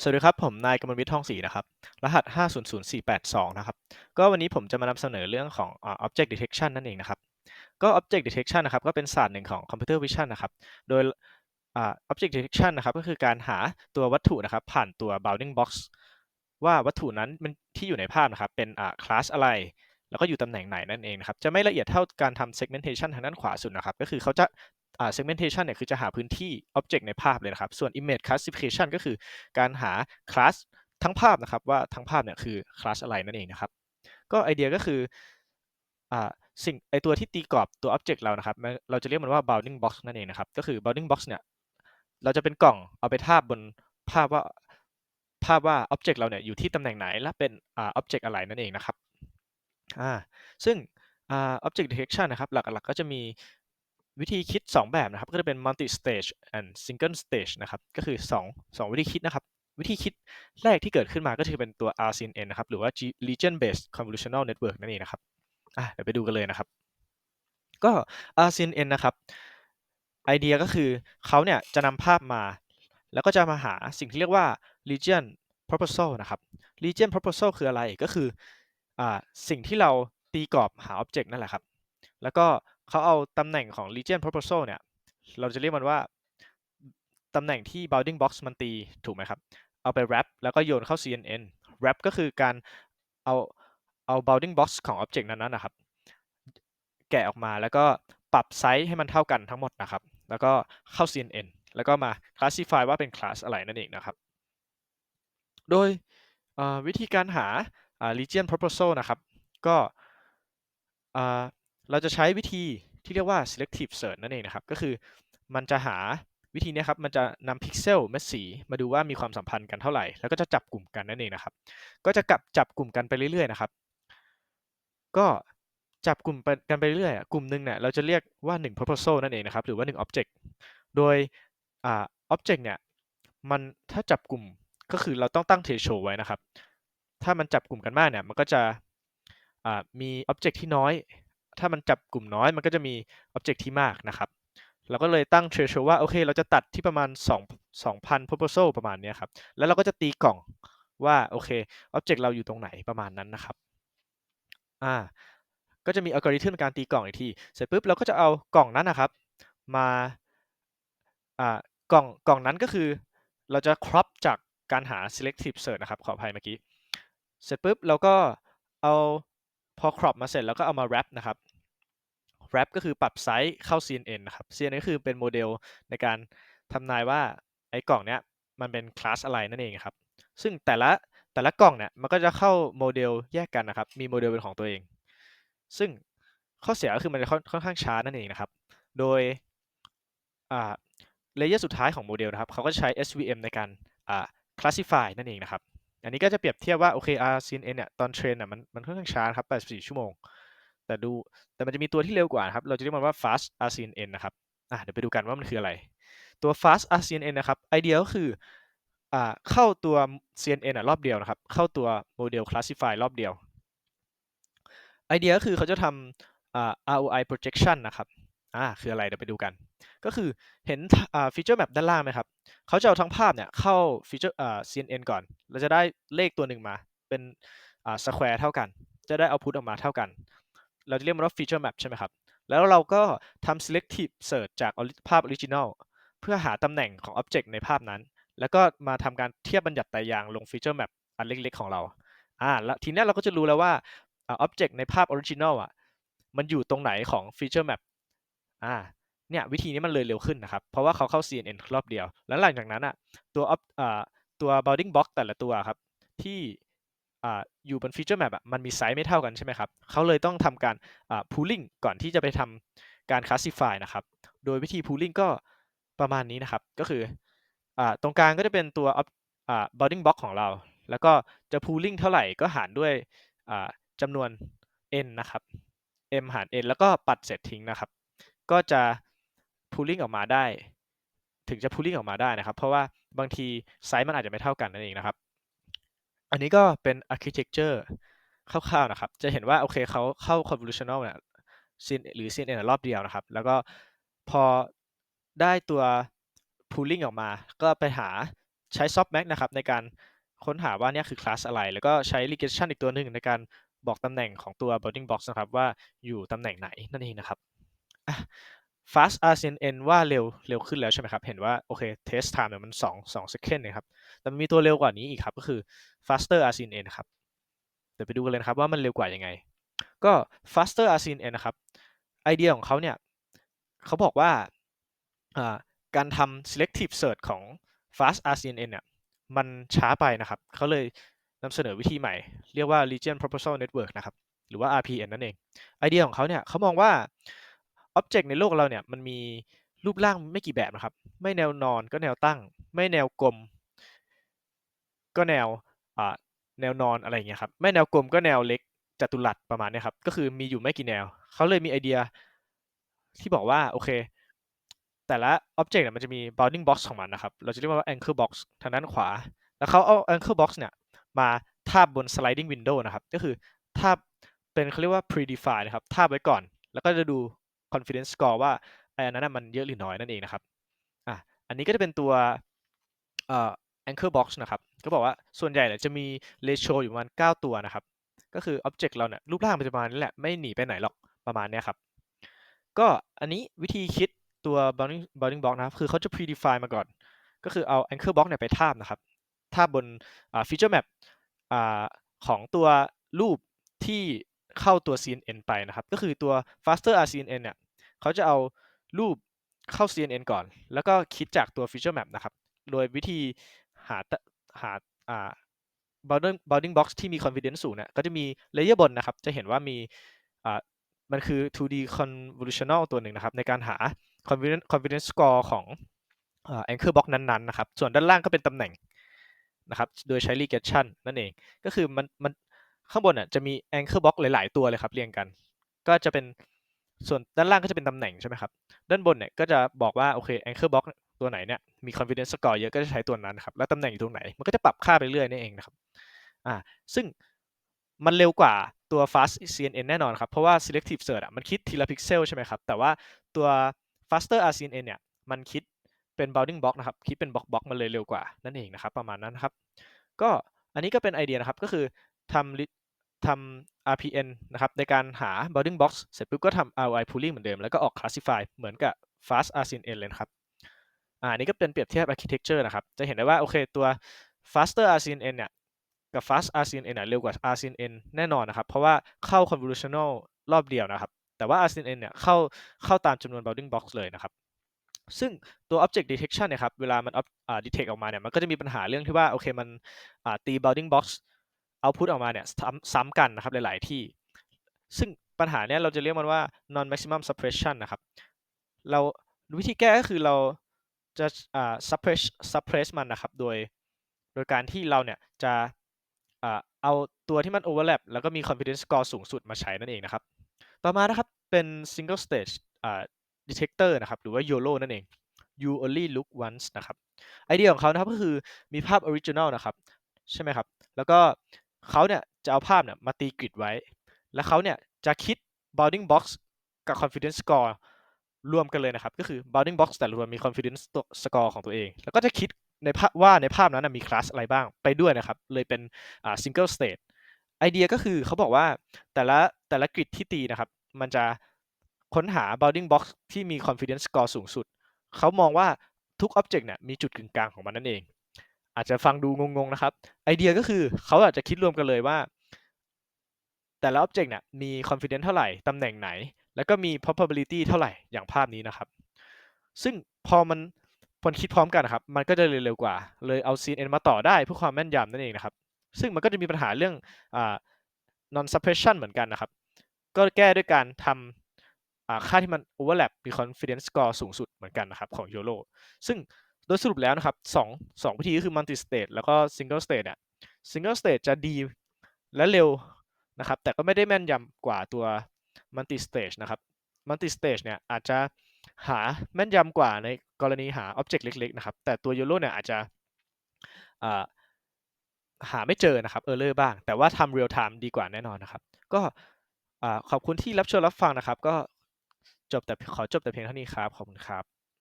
สวัสดีครับ ผมนายกมลวิทย์ทองศรีนะครับ รหัส 500482 นะครับ ก็วันนี้ผมจะมานำเสนอเรื่องของอ่า Object Detection นั่นเองนะครับ ก็ Object Detection นะครับ ก็เป็นศาสตร์หนึ่งของ Computer Vision นะครับ โดยอ่า Object Detection นะครับ ก็คือการหาตัววัตถุนะครับ ผ่านตัว bounding box ว่าวัตถุนั้นมันที่อยู่ในภาพนะครับ เป็นอ่า class อะไร แล้วก็อยู่ตำแหน่งไหนนั่นเองนะครับจะไม่ละเอียดเท่าการทำ segmentation ทางด้านขวาสุดนะครับก็คือเขาจะอ่า segmentation เนี่ยคือจะหาพื้นที่ object ในภาพเลยนะครับ ส่วน image classification ก็คือการหา class ทั้งภาพนะครับว่าทั้งภาพเนี่ยคือ class อะไรนั่นเองนะครับ ก็ไอเดียก็คืออ่าสิ่งไอตัวที่ตีกรอบตัว object เรานะครับ เราจะเรียกมันว่า bounding box นั่นเองนะครับ ก็คือ bounding box เนี่ยเราจะเป็นกล่องเอาไปทาบบนภาพว่าภาพว่า object เราเนี่ยอยู่ที่ตำแหน่งไหนและเป็นอ่า object อะไรนั่นเองนะครับ อ่า ซึ่งอ่า object detection นะครับ หลักๆก็จะมีวิธีคิด 2 แบบนะครับ ก็จะเป็น multi stage and single stage นะครับ ก็คือ 2 2 วิธีคิดนะครับ วิธีคิดแรกที่เกิดขึ้นมาก็คือเป็นตัว RCNN นะครับ หรือว่า region based convolutional network นั่นเองนะครับ อะเดี๋ยวไปดูกันเลยนะครับ ก็ RCNN นะครับ ไอเดียก็คือเขาเนี่ยจะนำภาพมา แล้วก็จะมาหาสิ่งที่เรียกว่า region proposal นะครับ region proposal คืออะไร ก็คือ สิ่งที่เราตีกรอบหา object นั่นแหละครับ แล้วก็เขาเอาตำแหน่งของ region proposal เนี่ย เราจะเรียกมันว่าตำแหน่งที่ bounding box มันตีถูกไหมครับ เอาไป wrap แล้วก็โยนเข้า CNN wrap ก็คือการเอาเอา bounding box ของ object นั้นๆนะครับ แกะออกมาแล้วก็ปรับไซส์ให้มันเท่ากันทั้งหมดนะครับ แล้วก็เข้า CNN แล้วก็มา classify ว่าเป็น class อะไรนั่นเองนะครับ โดยวิธีการหา region proposal นะครับ ก็เราจะใช้วิธีที่เรียกว่า selective search นั่นเองนะครับ ก็คือมันจะหาวิธีนี้ครับ มันจะนำพิกเซลเม็ดสีมาดูว่ามีความสัมพันธ์กันเท่าไหร่ แล้วก็จะจับกลุ่มกันนั่นเองนะครับ ก็จะกลับจับกลุ่มกันไปเรื่อยๆนะครับ ก็จับกลุ่มกันไปเรื่อยๆกลุ่มหนึ่งเนี่ยเราจะเรียกว่า 1 proposal นั่นเองนะครับ หรือว่า 1 object โดยอ่า object เนี่ย มันถ้าจับกลุ่มก็คือเราต้องตั้ง threshold ไว้นะครับ ถ้ามันจับกลุ่มกันมากเนี่ยมันก็จะอ่ามี object ที่น้อย ถ้ามันจับกลุ่มน้อยมันก็จะมี object ที่มากนะครับเราก็เลยตั้ง threshold ว่าโอเค เราจะตัดที่ประมาณ 2 2,000 proposal ประมาณนี้ครับ แล้วเราก็จะตีกล่องว่าโอเค object เราอยู่ตรงไหนประมาณนั้นนะครับอ่าก็จะมีอัลกอริทึมการตีกล่องอีกที เสร็จปุ๊บเราก็จะเอากล่องนั้นนะครับ มาอ่ากล่องกล่องนั้นก็คือ เราจะ crop จากการหา selective search นะครับ ขออภัยเมื่อกี้ เสร็จปุ๊บเราก็เอาพอ crop มาเสร็จแล้วก็เอามา wrap นะครับ wrap ก็คือปรับไซส์เข้า CNN นะครับ CNN ก็คือเป็นโมเดลในการทำนายว่าไอ้กล่องเนี้ยมันเป็นคลาสอะไรนั่นเองครับ ซึ่งแต่ละแต่ละกล่องเนี่ยมันก็จะเข้าโมเดลแยกกันนะครับ มีโมเดลเป็นของตัวเอง ซึ่งข้อเสียก็คือมันจะค่อนข้างช้านั่นเองนะครับ โดยอ่าเลเยอร์สุดท้ายของโมเดลนะครับเขาก็ใช้ SVM ในการอ่า classify นั่นเองนะครับ อันนี้ก็จะเปรียบเทียบว่าโอเค RCNN เนี่ยตอนเทรนเนี่ยมันมันค่อนข้างช้าครับ84ชั่วโมง แต่ดูแต่มันจะมีตัวที่เร็วกว่าครับ เราจะเรียกมันว่า fast RCNN นะครับอะเดี๋ยวไปดูกันว่ามันคืออะไร ตัว fast RCNN นะครับไอเดียก็คืออ่าเข้าตัว CNN อะรอบเดียวนะครับ เข้าตัวโมเดล classify รอบเดียวไอเดียก็คือเขาจะทำอ่า ROI projection นะครับ อ่าคืออะไรเดี๋ยวไปดูกัน ก็คือเห็นอ่าฟีเจอร์แมปด้านล่างไหมครับเขาจะเอาทั้งภาพเนี่ยเข้าฟีเจอร์อ่า CNN ก่อน เราจะได้เลขตัวหนึ่งมา เป็นอ่า square เท่ากัน จะได้เอาพุทออกมาเท่ากัน เราจะเรียกมันว่า feature map ใช่ไหมครับ แล้วเราก็ทำ selective search จากภาพ original เพื่อหาตำแหน่งของ object ในภาพนั้น แล้วก็มาทำการเทียบบัญญัติตายางลง feature map อันเล็กๆของเราอ่าแล้วทีนี้เราก็จะรู้แล้วว่า object ในภาพ original อะมันอยู่ตรงไหนของ feature map อ่าเนี่ยวิธีนี้มันเลยเร็วขึ้นนะครับ เพราะว่าเขาเข้า CNN รอบเดียว แล้วหลังจากนั้นอะตัวอ่าตัว bounding box แต่ละตัวครับ ที่อ่าอยู่บน feature map อะมันมีไซส์ไม่เท่ากันใช่ไหมครับ เขาเลยต้องทำการอ่า pooling ก่อนที่จะไปทำการ classify นะครับ โดยวิธี pooling ก็ประมาณนี้นะครับ ก็คืออ่าตรงกลางก็จะเป็นตัวอ่า bounding box ของเรา แล้วก็จะ pooling เท่าไหร่ก็หารด้วยอ่าจำนวน n นะครับ m หาร n แล้วก็ปัดเสร็จทิ้งนะครับ ก็จะ pooling ออกมาได้ ถึงจะ pooling ออกมาได้นะครับ เพราะว่าบางทีไซส์มันอาจจะไม่เท่ากันนั่นเองนะครับ อันนี้ก็เป็น architecture คร่าวๆนะครับ จะเห็นว่าโอเคเขาเข้า convolutional เนี่ยหรือ CNN รอบเดียวนะครับ แล้วก็พอได้ตัว pooling ออกมา ก็ไปหาใช้ softmax นะครับ ในการค้นหาว่าเนี่ยคือคลาสอะไร แล้วก็ใช้ regression อีกตัวหนึ่งในการบอกตำแหน่งของตัว bounding box นะครับ ว่าอยู่ตำแหน่งไหนนั่นเองนะครับ อะ fast RCNN ว่าเร็วเร็วขึ้นแล้วใช่ไหมครับ เห็นว่าโอเค test time เนี่ยมัน2 2 second นะครับ แต่มีตัวเร็วกว่านี้อีกครับ ก็คือ faster RCNN ครับ เดี๋ยวไปดูกันเลยนะครับว่ามันเร็วกว่ายังไง ก็ faster RCNN นะครับ ไอเดียของเขาเนี่ยเขาบอกว่าการทำ selective search ของ fast RCNN เนี่ยมันช้าไปนะครับ เขาเลยนำเสนอวิธีใหม่ เรียกว่า region proposal network นะครับ หรือว่า RPN นั่นเอง ไอเดียของเขาเนี่ยเขามองว่า object ในโลกเราเนี่ยมันมีรูปร่างไม่กี่แบบนะครับ ไม่แนวนอนก็แนวตั้ง ไม่แนวกลม ก็แนวอ่าแนวนอนอะไรอย่างเงี้ยครับ ไม่แนวกลมก็แนวเล็กจัตุรัสประมาณนี้ครับ ก็คือมีอยู่ไม่กี่แนว เขาเลยมีไอเดียที่บอกว่าโอเค แต่ละ object เนี่ยมันจะมี bounding box ของมันนะครับ เราจะเรียกว่า anchor box ทางด้านขวา แล้วเขาเอา anchor box เนี่ยมาทาบบน sliding window นะครับ ก็คือทาบเป็นเขาเรียกว่า predefine นะครับ ทาบไว้ก่อน แล้วก็จะดู confidence score ว่าไอ้นนั้นมันเยอะหรือน้อยนั่นเองนะครับอะอันนี้ก็จะเป็นตัวเอ่อ anchor box นะครับก็บอกว่าส่วนใหญ่เนี่ยจะมี ratio อยู่ประมาณ 9 ตัวนะครับ ก็คือ object เราเนี่ยรูปร่างมันจะประมาณนี้แหละไม่หนีไปไหนหรอกประมาณนี้ครับ ก็อันนี้วิธีคิดตัว bounding bounding box นะครับ คือเขาจะ predefine มาก่อน ก็คือเอา anchor box เนี่ยไปทาบนะครับทาบบน feature map ของตัวรูปที่เข้าตัว CNN ไปนะครับ ก็คือตัว faster RCNN เนี่ย เขาจะเอารูปเข้า CNN ก่อน แล้วก็คิดจากตัว feature map นะครับ โดยวิธีหาหาอ่า bounding bounding box ที่มี confidence สูงเนี่ยก็จะมี layer บนนะครับ จะเห็นว่ามีอ่ามันคือ 2D convolutional ตัวหนึ่งนะครับ ในการหา confidence confidence score ของอ่า anchor box นั้นๆนะครับ ส่วนด้านล่างก็เป็นตำแหน่งนะครับ โดยใช้ regression นั่นเอง ก็คือมันมันข้างบนอะจะมี anchor box หลาย ๆ ตัวเลยครับเรียงกัน ก็จะเป็น ส่วนด้านล่างก็จะเป็นตำแหน่งใช่ไหมครับ ด้านบนเนี่ยก็จะบอกว่าโอเค anchor box ตัวไหนเนี่ยมี confidence score เยอะก็จะใช้ตัวนั้นครับ แล้วตำแหน่งอยู่ตรงไหน มันก็จะปรับค่าไปเรื่อยนี่เองนะครับ อ่า ซึ่งมันเร็วกว่าตัว fast CNN แน่นอนครับ เพราะว่า selective search อะมันคิดทีละพิกเซลใช่ไหมครับ แต่ว่าตัว faster RCNN เนี่ยมันคิดเป็น bounding box นะครับ คิดเป็นบล็อกบล็อกมันเลยเร็วกว่านั่นเองนะครับ ประมาณนั้นครับ ก็อันนี้ก็เป็นไอเดียนะครับ ก็คือทำ ทำ RPN นะครับในการหา bounding box เสร็จปุ๊บก็ทำ ROI pooling เหมือนเดิม แล้วก็ออก classify เหมือนกับ fast RCNN เลยครับอ่านี่ก็เป็นเปรียบเทียบ architecture นะครับ จะเห็นได้ว่าโอเคตัว faster RCNN เนี่ยกับ fast RCNN เนี่ยเร็วกว่า RCNN แน่นอนนะครับ เพราะว่าเข้า convolutional รอบเดียวนะครับ แต่ว่า RCNN เนี่ยเข้าเข้าตามจำนวน bounding box เลยนะครับ ซึ่งตัว object detection เนี่ยครับ เวลามัน detect ออกมาเนี่ย มันก็จะมีปัญหาเรื่องที่ว่า โอเค มันตี bounding box output ออกมาเนี่ยซ้ำกันนะครับหลาย ๆ ที่ ซึ่งปัญหาเนี้ยเราจะเรียกมันว่า non maximum suppression นะครับ เราวิธีแก้ก็คือเราจะอ่า suppress suppress มันนะครับ โดยโดยการที่เราเนี่ยจะอ่าเอาตัวที่มัน overlap แล้วก็มี confidence score สูงสุดมาใช้นั่นเองนะครับ ต่อมานะครับเป็น single stage อ่า detector นะครับ หรือว่า YOLO นั่นเอง you only look once นะครับ ไอเดียของเขานะครับก็คือมีภาพ original นะครับ ใช่ไหมครับ แล้วก็ เขาเนี่ยจะเอาภาพเนี่ยมาตีกริดไว้ แล้วเขาเนี่ยจะคิด bounding box กับ confidence score รวมกันเลยนะครับ ก็คือ bounding box แต่ละตัวมี confidence score ของตัวเอง แล้วก็จะคิดในภาพว่าในภาพนั้นมีคลาสอะไรบ้างไปด้วยนะครับ เลยเป็น single state ไอเดียก็คือเขาบอกว่าแต่ละแต่ละกริดที่ตีนะครับ มันจะค้นหา bounding box ที่มี confidence score สูงสุด เขามองว่าทุก object เนี่ยมีจุดกึ่งกลางของมันนั่นเอง อาจจะฟังดูงงๆนะครับ ไอเดียก็คือเขาอาจจะคิดรวมกันเลยว่า แต่ละ object เนี่ยมี confidence เท่าไหร่ ตำแหน่งไหน แล้วก็มี probability เท่าไหร่อย่างภาพนี้นะครับ ซึ่งพอมันพอคิดพร้อมกันนะครับ มันก็จะเร็วกว่า เลยเอา CNN มาต่อได้เพื่อความแม่นยำนั่นเองนะครับ ซึ่งมันก็จะมีปัญหาเรื่องอ non suppression เหมือนกันนะครับ ก็แก้ด้วยการทำค่าที่มัน overlap มี confidence score สูงสุดเหมือนกันนะครับของ YOLO ซึ่ง โดยสรุปแล้วนะครับสองสองวิธีก็คือ multi state แล้วก็ single state เนี่ย single state จะดีและเร็วนะครับ แต่ก็ไม่ได้แม่นยำกว่าตัว multi stage นะครับ multi stage เนี่ยอาจจะหาแม่นยำกว่าในกรณีหา object เล็กๆนะครับ แต่ตัว YOLO เนี่ยอาจจะหาไม่เจอนะครับ error บ้าง แต่ว่าทำ real time ดีกว่าแน่นอนนะครับ ก็ขอบคุณที่รับชมรับฟังนะครับ ก็จบแต่ขอจบแต่เพียงเท่านี้ครับ ขอบคุณครับ